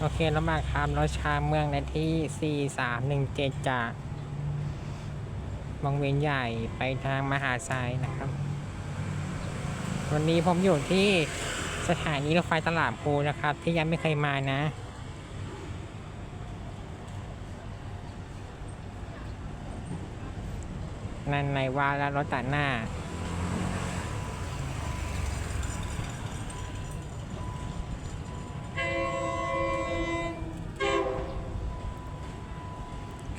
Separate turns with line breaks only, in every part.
โอเคระหว่างคามรถชาเมืองในที่ 4317 จากวงเวียนใหญ่ไปทางมหาไซนะครับ วันนี้ผมอยู่ที่สถานีรถไฟตลาดพลูนะครับ ที่ยังไม่เคยมานะ นั่นในว่าแล้วรถตัดหน้า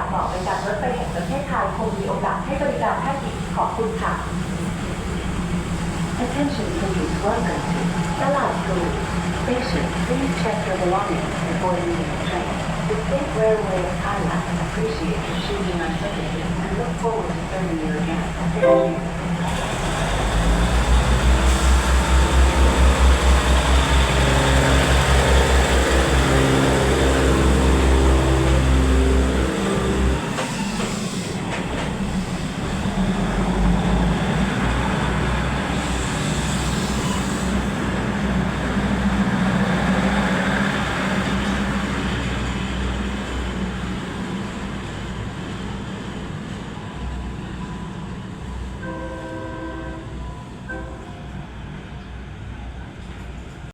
า
สบอกบริการรถไฟแห่งประเทศไทยคงมีโอกาสให้บริการท่านอีกขอบคุณค่ะ Attention please welcome to ตลาดพลู Station please check your belongings before leaving the train The State Railway of Thailand appreciates your choosing our services and look forward to serving you again.